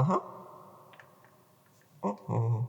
Ага. О-о.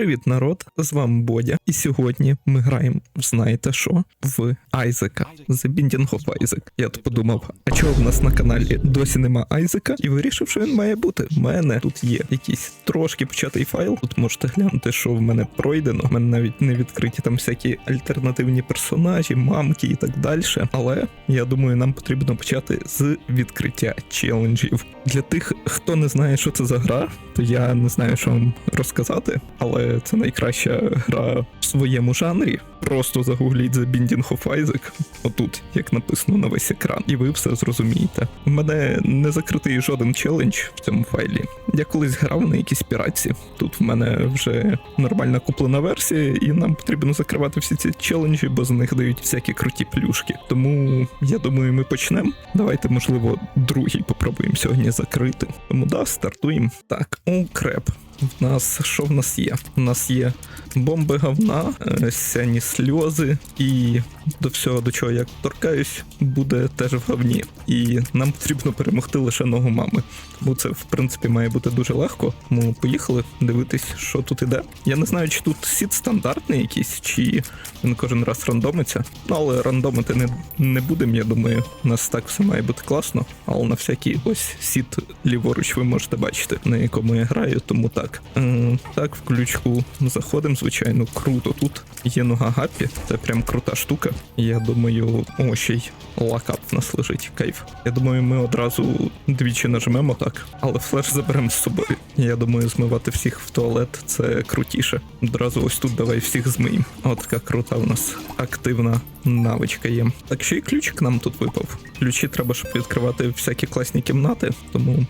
Привіт, народ! З вами Бодя. І сьогодні ми граємо в знаєте що? В Айзека. The Binding of Isaac. Я тут подумав, а чого в нас на каналі досі нема Айзека? І вирішив, що він має бути. В мене тут є якийсь трошки початий файл. Тут можете глянути, що в мене пройдено. В мене навіть не відкриті там всякі альтернативні персонажі, мамки і так далі. Але я думаю, нам потрібно почати з відкриття челенджів. Для тих, хто не знає, що це за гра, то я не знаю, що вам розказати, але це найкраща гра в своєму жанрі. Просто загугліть The Binding of Isaac, отут, як написано на весь екран, і ви все зрозумієте. У мене не закритий жоден челендж в цьому файлі. Я колись грав на якійсь піратці. Тут в мене вже нормальна куплена версія, і нам потрібно закривати всі ці челенджі, бо з них дають всякі круті плюшки. Тому я думаю, ми почнемо. Давайте, можливо, другий попробуємо сьогодні закрити. Тому да, стартуємо. Так, укреп. В нас що в нас є? У нас є бомби говна, е, сяні сльози, і до всього, до чого я торкаюсь, буде теж в говні. І нам потрібно перемогти лише ногу мами. Тому це, в принципі, має бути дуже легко. Тому поїхали дивитись, що тут іде. Я не знаю, чи тут сіт стандартний якийсь, чи він кожен раз рандомиться. Ну, але рандомити не, не будемо, я думаю. У нас так все має бути класно. Але на всякий ось сіт ліворуч ви можете бачити, на якому я граю, тому так. Ем, так, в ключку заходимо, звичайно, круто. Тут є нога гапі, це прям крута штука. Я думаю, о, ще й лакап в нас лежить, кайф. Я думаю, ми одразу двічі нажмемо так, але флеш заберемо з собою. Я думаю, змивати всіх в туалет це крутіше. Одразу ось тут давай всіх змиємо. От така крута у нас активна навичка є. Так ще й ключик нам тут випав. Ключі треба, щоб відкривати всякі класні кімнати, тому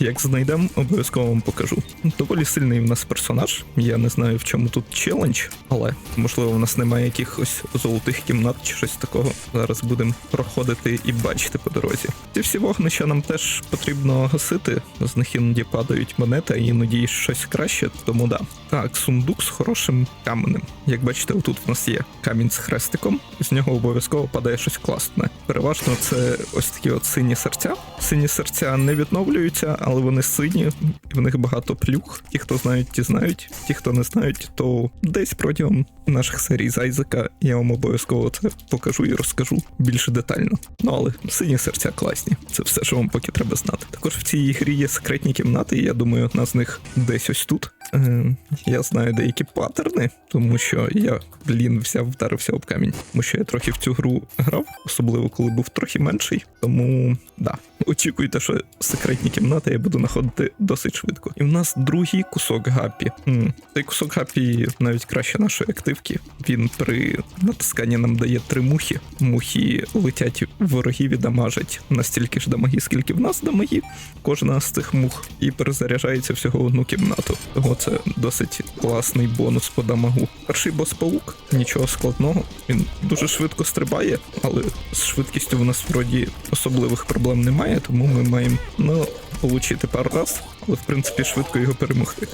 як знайдемо, обов'язково вам покажу. Доволі сильний в нас персонаж. Я не знаю в чому тут челендж, але можливо в нас немає якихось золотих кімнат чи щось такого. Зараз будемо проходити і бачити по дорозі. Ці всі вогнища нам теж потрібно гасити. З них іноді падають монети, а іноді щось краще, тому да. Так, сундук з хорошим каменем. Як бачите, отут в нас є камінь з хрестиком, з нього обов'язково падає щось класне. Переважно це ось такі от сині серця. Сині серця не відновлюються, але вони сині, і в них багато плюх. Ті, хто знають, ті знають. Ті, хто не знають, то десь протягом наших серій з Айзека я вам обов'язково це покажу і розкажу більш детально. Ну але сині серця класні. Це все, що вам поки треба знати. Також в цій грі є секретні кімнати, і я думаю, одна з них десь ось тут. Е, я знаю деякі паттерни, тому що я, блін, взяв, вдарився об камінь. Тому що я трохи в цю гру грав, особливо коли був трохи менший. Тому да, очікуйте, що секретні кімнати я буду знаходити досить швидко. І в нас другий кусок гапі. Цей кусок гапі навіть краще нашої активки. Він при натисканні нам дає три мухи. Мухи летять ворогів і дамажать настільки ж дамаги, скільки в нас дамаги. Кожна з цих мух і перезаряджається всього одну кімнату. Це досить класний бонус по дамагу. Перший бос паук, нічого складного. Він дуже швидко стрибає, але з швидкістю в нас вроді особливих проблем немає, тому ми маємо ну, получити пару раз, але в принципі швидко його перемогти.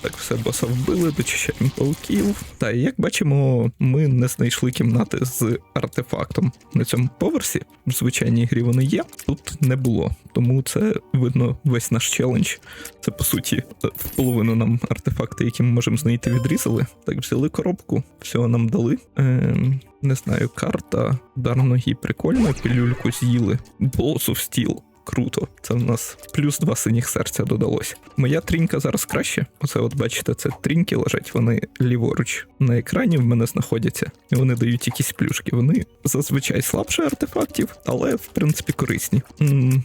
Так, все боса вбили, дочищаємо пауків. Та як бачимо, ми не знайшли кімнати з артефактом. На цьому поверсі в звичайній грі вони є, тут не було. Тому це видно весь наш челендж. Це по суті в половину нам артефакти, які ми можемо знайти, відрізали. Так, взяли коробку, всього нам дали. Ем, не знаю, карта, удар ноги прикольно, пілюльку з'їли. Босу в стіл. Круто, це в нас плюс два синіх серця додалося. Моя трінька зараз краще. Оце, от бачите, це тріньки лежать, вони ліворуч на екрані в мене знаходяться, і вони дають якісь плюшки. Вони зазвичай слабше артефактів, але в принципі корисні.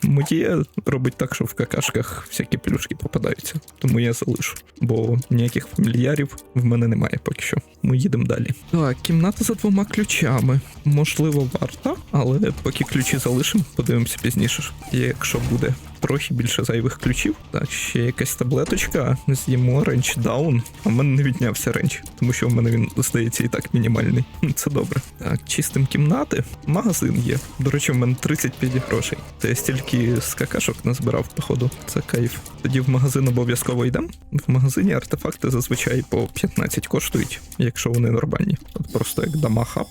Моє робить так, що в какашках всякі плюшки попадаються, тому я залишу, бо ніяких фамільярів в мене немає поки що. Ми їдемо далі. Так, кімната за двома ключами. Можливо, варта, але поки ключі залишимо, подивимося пізніше. Якщо буде трохи більше зайвих ключів. Так, ще якась таблеточка. З'їмо ренч даун. А в мене не віднявся ренч, тому що в мене він здається і так мінімальний. Це добре. Так, чистим кімнати. Магазин є. До речі, в мене 35 грошей. Це я стільки з какашок назбирав, походу. Це кайф. Тоді в магазин обов'язково йдемо. В магазині артефакти зазвичай по 15 коштують, якщо вони нормальні. От просто як дама хаб.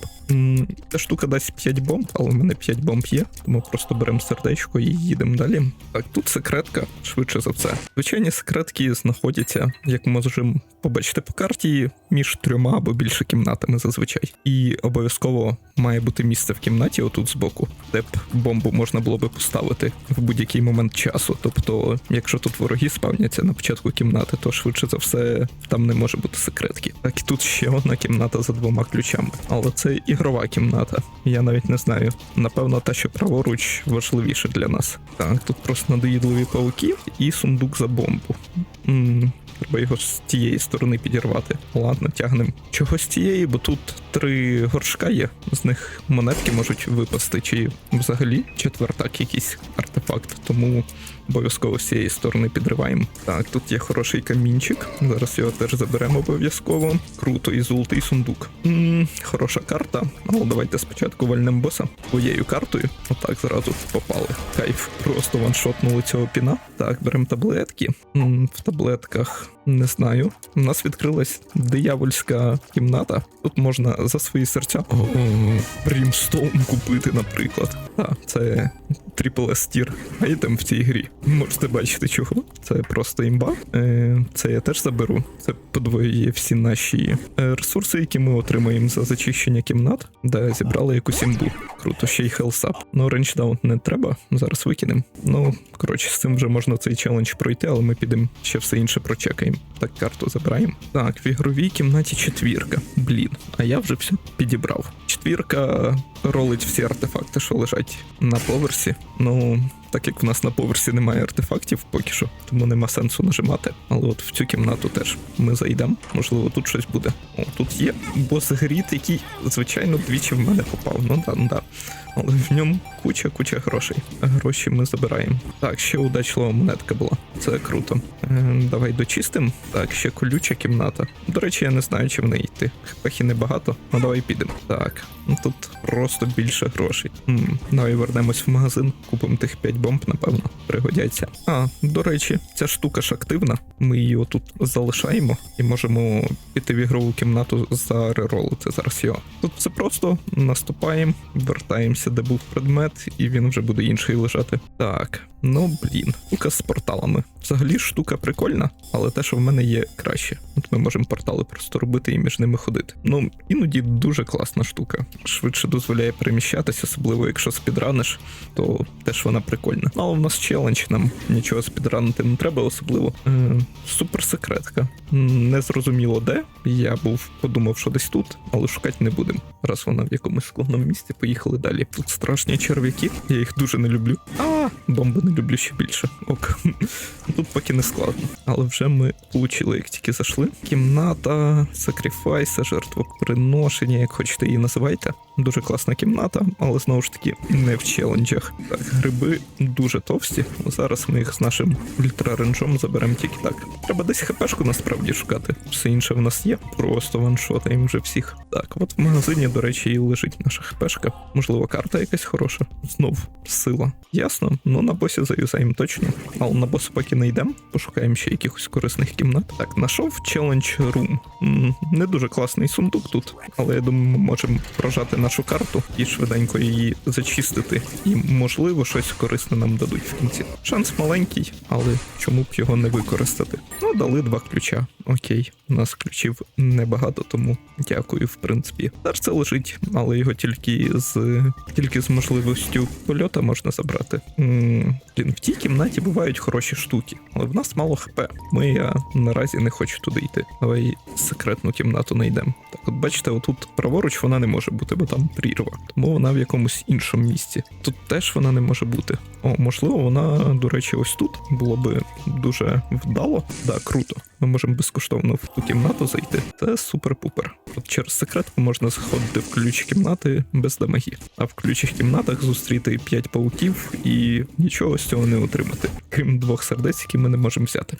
Ця штука дасть 5 бомб, але в мене 5 бомб є, тому просто беремо сердечко і їдемо далі. Так, Тут секретка, швидше за все. Звичайні секретки знаходяться, як ми можемо побачити по карті, між трьома або більше кімнатами зазвичай. І обов'язково має бути місце в кімнаті, отут збоку, де б бомбу можна було би поставити в будь-який момент часу. Тобто, якщо тут вороги спавняться на початку кімнати, то швидше за все там не може бути секретки. Так і тут ще одна кімната за двома ключами. Але це ігрова кімната. Я навіть не знаю. Напевно, та, що праворуч важливіше для нас. Так, тут просто надоїдливі пауки і сундук за бомбу. м Треба його з тієї сторони підірвати. Ладно, тягнемо. Чого з тієї, бо тут три горшка є, з них монетки можуть випасти, чи взагалі четвертак якийсь артефакт, тому обов'язково з цієї сторони підриваємо. Так, тут є хороший камінчик. Зараз його теж заберемо обов'язково. Круто, і золотий сундук. м хороша карта. Але давайте спочатку вальнем боса своєю картою. Отак зразу попали. Кайф, просто ваншотнули цього піна. Так, беремо таблетки. м в таблетках не знаю. У нас відкрилась диявольська кімната. Тут можна за свої серця Брімстоун купити, наприклад. Так, це Triple S тір айтем в цій грі. Можете бачити чого. Це просто імба. Е, Це я теж заберу. Це подвоює всі наші е, ресурси, які ми отримаємо за зачищення кімнат, де зібрали якусь імбу. Круто, ще й хелсап. Ну, рейндждаун не треба. Зараз викинемо. Ну, коротше, з цим вже можна цей челендж пройти, але ми підемо ще все інше прочекаємо. Так, карту забираємо. Так, в ігровій кімнаті четвірка. Блін, а я вже все підібрав. Четвірка ролить всі артефакти, що лежать на поверсі. Ну, так як в нас на поверсі немає артефактів поки що, тому нема сенсу нажимати. Але от в цю кімнату теж ми зайдемо. Можливо, тут щось буде. О, тут є бос-гріт, який, звичайно, двічі в мене попав. Ну да, ну да. Але в ньому куча, куча грошей. Гроші ми забираємо. Так, ще удачлива монетка була. Це круто. Е, давай дочистим. Так, ще колюча кімната. До речі, я не знаю, чи в неї йти. Хпехи небагато. Ну давай підемо. Так, ну тут просто більше грошей. М, давай вернемось в магазин, купимо тих 5 бомб, напевно, пригодяться. А, до речі, ця штука ж активна. Ми її отут залишаємо і можемо піти в ігрову кімнату зареролити зараз його. Тут все просто наступаємо, вертаємося, де був предмет, і він вже буде інший лежати. Так, ну блін, штука з порталами. Взагалі штука прикольна, але те, що в мене є краще. От ми можемо портали просто робити і між ними ходити. Ну, іноді дуже класна штука. Швидше дозволяє переміщатися, особливо якщо спідраниш, то теж вона прикольна. Ну, Але в нас челендж, нам нічого спідранити не треба, особливо. Е, суперсекретка. М, Не зрозуміло де. Я був подумав, що десь тут, але шукати не будемо. Раз вона в якомусь складному місці, поїхали далі. Тут страшні черв'яки, я їх дуже не люблю. А, бомби не люблю ще більше. Ок. Тут поки не складно. Але вже ми получили, як тільки зайшли. Кімната, сакрифайса, жертвоприношення, як хочете її називайте. Дуже класна кімната, але знову ж таки не в челенджах. Так, гриби дуже товсті. Зараз ми їх з нашим ультраренджом заберемо тільки так. Треба десь хпшку насправді шукати. Все інше в нас є. Просто ваншотаємо вже всіх. Так, от в магазині, до речі, і лежить наша хпшка. Можливо, карта якась хороша. Знов сила. Ясно. Ну на босі заюзаємо точно. Але на боса поки не йдемо. Пошукаємо ще якихось корисних кімнат. Так, знайшов челендж рум. Не дуже класний сундук тут, але я думаю, ми можемо прожати нашу карту і швиденько її зачистити. І можливо щось корисне нам дадуть в кінці. Шанс маленький, але чому б його не використати? Ну, дали два ключа. Окей, у нас ключів небагато, тому дякую, в принципі. Серце лежить, але його тільки з тільки з можливістю польота можна забрати. Блін, в тій кімнаті бувають хороші штуки, але в нас мало хп. Ми я наразі не хочу туди йти. Давай секретну кімнату знайдемо. Так, от бачите, отут праворуч вона не може бути, бо там прірва. Тому вона в якомусь іншому місці. Тут теж вона не може бути. О, можливо, вона, до речі, ось тут було би дуже вдало. Да, круто. Ми можемо безкоштовно в ту кімнату зайти. Це супер-пупер. От через секретку можна заходити в ключі кімнати без дамагі, А в ключих кімнатах зустріти 5 пауків і нічого з цього не отримати, крім двох сердець, які ми не можемо взяти.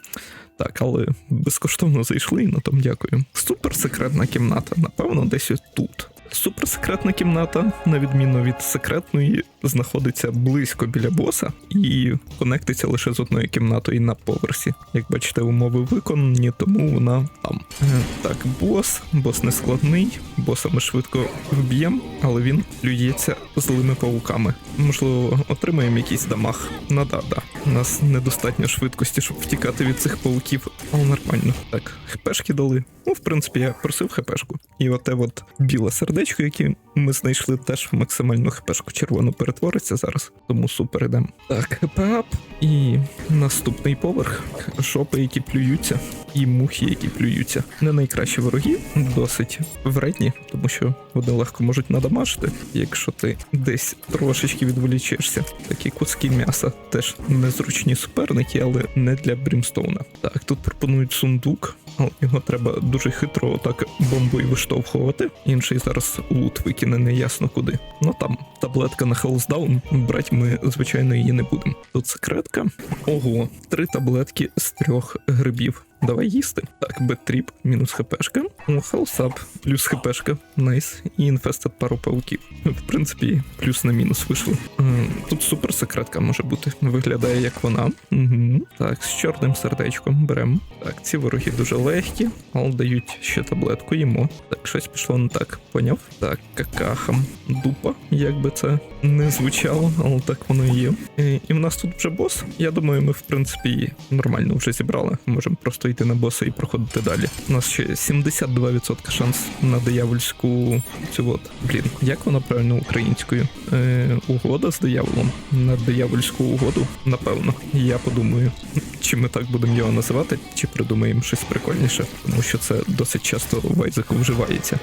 Так, але безкоштовно зайшли і на тому дякую. Супер секретна кімната, напевно, десь тут. Суперсекретна кімната, на відміну від секретної, знаходиться близько біля боса і конектиться лише з одною кімнатою на поверсі. Як бачите, умови виконані, тому вона там. Е, Так, бос, бос не складний, боса ми швидко вб'ємо, але він плюється злими павуками. Можливо, отримаємо якийсь дамаг. Ну да, да. У нас недостатньо швидкості, щоб втікати від цих павуків, але нормально. Так, хпшки дали. Ну, в принципі, я просив хпшку. І оте от біле сердечко, яке ми знайшли, теж в максимальну хпшку червону перетвориться зараз. Тому супер ідемо. Так, хп-ап. І наступний поверх. Шопи, які плюються, і мухи, які плюються. Не найкращі вороги, досить вредні, тому що вони легко можуть надамажити, якщо ти десь трошечки відволічешся. Такі куски м'яса теж незручні суперники, але не для Брімстоуна. Так, тут пропонують сундук, але його треба дуже хитро отак бомбою виштовхувати. Інший зараз лут викине неясно куди. Ну там таблетка на хелсдаун, брать ми, звичайно, її не будемо. Тут секретка. Ого, три таблетки з трьох грибів. Давай їсти. Так, беттріп, мінус хпшка. О, хелсап, плюс хпшка. Найс. І інфестед пару пауків. В принципі, плюс на мінус вийшло. Ем, Тут супер секретка може бути. Виглядає як вона. Угу. Так, з чорним сердечком беремо. Так, ці вороги дуже легкі, але дають ще таблетку їмо. Так, щось пішло не так. Поняв? Так, какахам. Дупа, як би це не звучало, але так воно і є. І, і в нас тут вже бос. Я думаю, ми в принципі нормально вже зібрали. Можемо просто йти на боса і проходити далі. У нас ще 72% шанс на диявольську цю от. Блін, як вона правильно українською? Е, угода з дияволом. На диявольську угоду, напевно. Я подумаю, чи ми так будемо його називати, чи придумаємо щось прикольніше, тому що це досить часто в Айзеку вживається.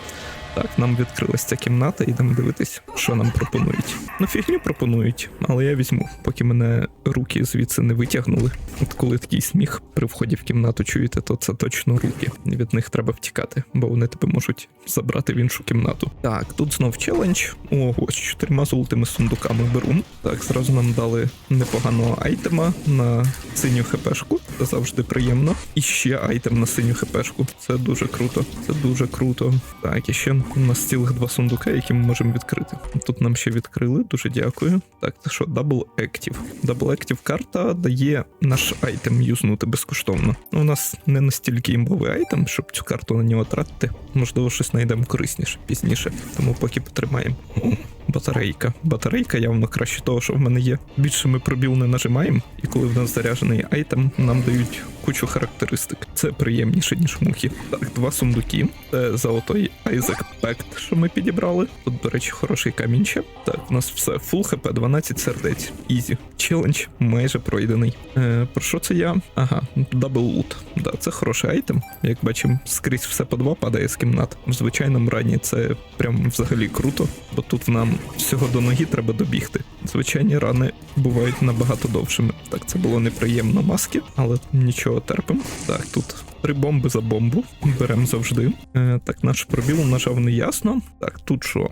Так, нам відкрилась ця кімната, ідемо дивитись, що нам пропонують. Ну, фігню пропонують, але я візьму, поки мене руки звідси не витягнули. От коли такий сміх при вході в кімнату чуєте, то це точно руки. Від них треба втікати, бо вони тебе можуть забрати в іншу кімнату. Так, тут знов челендж. Ого, з чотирма золотими сундуками беру. Так, зразу нам дали непоганого айтема на синю хпшку. Це завжди приємно. І ще айтем на синю хпшку. Це дуже круто. Це дуже круто. Так, і ще у нас цілих два сундука, які ми можемо відкрити. Тут нам ще відкрили, дуже дякую. Так, це що, Double Active. Double Active карта дає наш айтем юзнути безкоштовно. Ну, у нас не настільки імбовий айтем, щоб цю карту на нього тратити. Можливо, щось знайдемо корисніше пізніше. Тому поки потримаємо. Батарейка. Батарейка явно краще того, що в мене є. Більше ми пробіл не нажимаємо, і коли в нас заряджений айтем, нам дають кучу характеристик. Це приємніше, ніж мухи. Так, два сундуки. Це золотой Айзек Пект, що ми підібрали. Тут, до речі, хороший камінь ще. Так, у нас все. Фул хп, 12 сердець. Ізі. Челендж майже пройдений. Е, про що це я? Ага, дабл лут. Да, це хороший айтем. Як бачимо, скрізь все по два падає з кімнат. В звичайному рані це прям взагалі круто, бо тут нам всього до ноги треба добігти. Звичайні рани бувають набагато довшими. Так, це було неприємно маски, але нічого терпимо. Так, тут три бомби за бомбу. Беремо завжди. Е, так, наш пробіл нажав неясно. Так, тут що?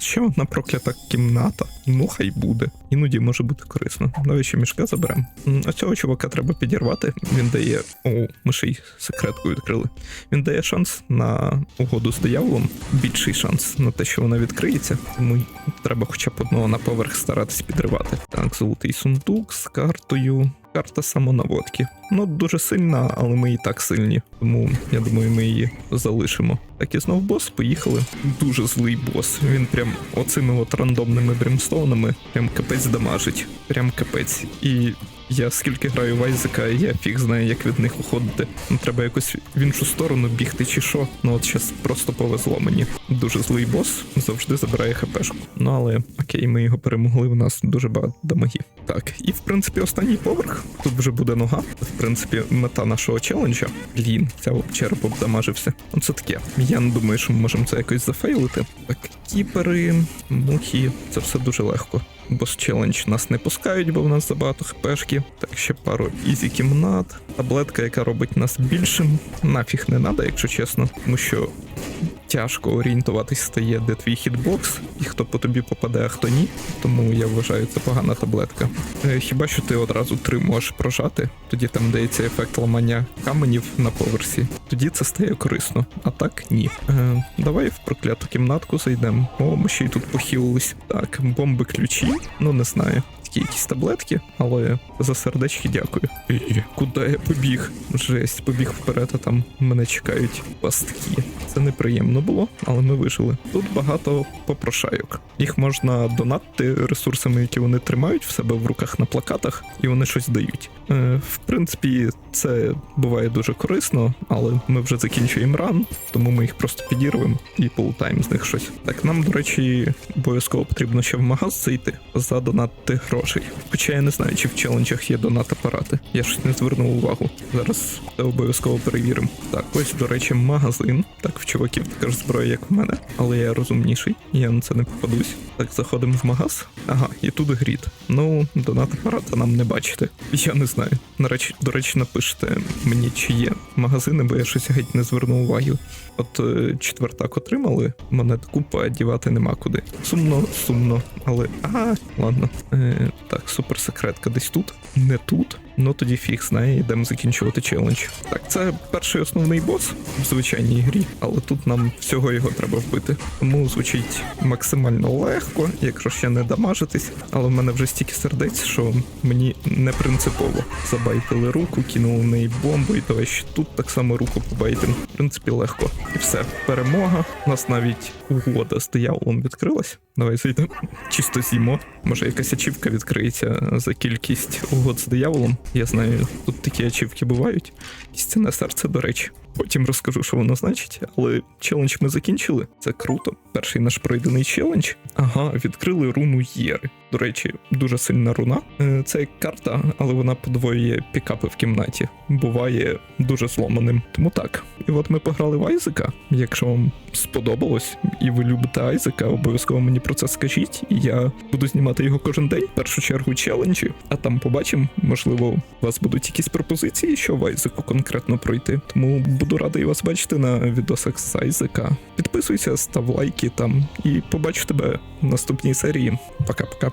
Ще одна проклята кімната. Ну, хай буде. Іноді може бути корисно. Давай ще мішка заберемо. А цього чувака треба підірвати. Він дає. О, ми ще й секретку відкрили. Він дає шанс на угоду з дияволом. Більший шанс на те, що вона відкриється. Тому треба хоча б одного на поверх старатись підривати. Так, золотий сундук з картою. Карта самонаводки. Ну, дуже сильна, але ми і так сильні. Тому я думаю, ми її залишимо. Так і знов бос, поїхали. Дуже злий бос. Він прям оцими от рандомними брімстоунами прям капець дамажить. Прям капець. І я скільки граю в Айзека, я фіг знаю, як від них уходити. Ну, треба якось в іншу сторону бігти чи що. Ну от зараз просто повезло мені. Дуже злий бос, завжди забирає хпшку. Ну але окей, ми його перемогли. У нас дуже багато дамагів. Так, і в принципі останній поверх. Тут вже буде нога. В принципі, мета нашого челенджа. Блін, ця череп обдамажився. Ну це таке. Я не думаю, що ми можемо це якось зафейлити. Так, кіпери, мухи, це все дуже легко. Бос челендж нас не пускають, бо в нас забагато хпшки. Так, ще пару ізі кімнат. Таблетка, яка робить нас більшим. Нафіг не треба, якщо чесно. Тому що тяжко орієнтуватись стає, де твій хітбокс, і хто по тобі попаде, а хто ні. Тому я вважаю, це погана таблетка. Е, Хіба що ти одразу три можеш прожати, тоді там дається ефект ламання каменів на поверсі. Тоді це стає корисно, а так ні. Е, давай в прокляту кімнатку зайдемо. О, ми ще й тут похилились. Так, бомби ключі. Ну не знаю. Якісь таблетки, але за сердечки дякую. І, куди я побіг? Жесть, побіг вперед, а там мене чекають пастки. Це неприємно було, але ми вижили. Тут багато попрошайок. Їх можна донатити ресурсами, які вони тримають в себе в руках на плакатах, і вони щось дають. Е, в принципі, це буває дуже корисно, але ми вже закінчуємо ран, тому ми їх просто підірвемо і полутаємо з них щось. Так, нам, до речі, обов'язково потрібно ще в магаз зайти задонатити грошей. Хоча я не знаю, чи в челенджах є донат апарати. Я щось не звернув увагу. Зараз це обов'язково перевіримо. Так, ось, до речі, магазин. Так, в чуваків така ж зброя, як в мене, але я розумніший, я на це не попадусь. Так, заходимо в магаз. Ага, і тут грід. Ну, донат апарата нам не бачите. Я не знаю. До речі, до речі, мені, чи є магазини, бо я щось геть не звернув уваги. От е, четвертак отримали, монет купа дівати нема куди. Сумно, сумно, але. А, ладно. Е, так, суперсекретка десь тут, не тут. Ну тоді фіг знає, йдемо закінчувати челендж. Так, це перший основний бос в звичайній грі, але тут нам всього його треба вбити. Тому звучить максимально легко, якщо ще не дамажитись. Але в мене вже стільки сердець, що мені не принципово. Забайтили руку, кинули в неї бомбу, і давай ще тут так само руку побайтим. В принципі, легко. І все, перемога. У нас навіть угода з дияволом відкрилась. Давай зайдемо. Чисто з'їмо. Може, якась ачівка відкриється за кількість угод з дияволом. Я знаю, тут такі ачівки бувають. Істинне серце, до речі. Потім розкажу, що воно значить, але челендж ми закінчили. Це круто. Перший наш пройдений челендж. Ага, відкрили руну Єри. До речі, дуже сильна руна. Е, Це як карта, але вона подвоює пікапи в кімнаті. Буває дуже зломаним. Тому так. І от ми пограли в Айзека. Якщо вам сподобалось і ви любите Айзека, обов'язково мені про це скажіть. І я буду знімати його кожен день. В першу чергу челенджі, а там побачимо. Можливо, у вас будуть якісь пропозиції, що в Айзеку конкретно пройти. Тому буду радий вас бачити на відосах з Айзека. Підписуйся, став лайки там і побачу тебе в наступній серії. Пока-пока.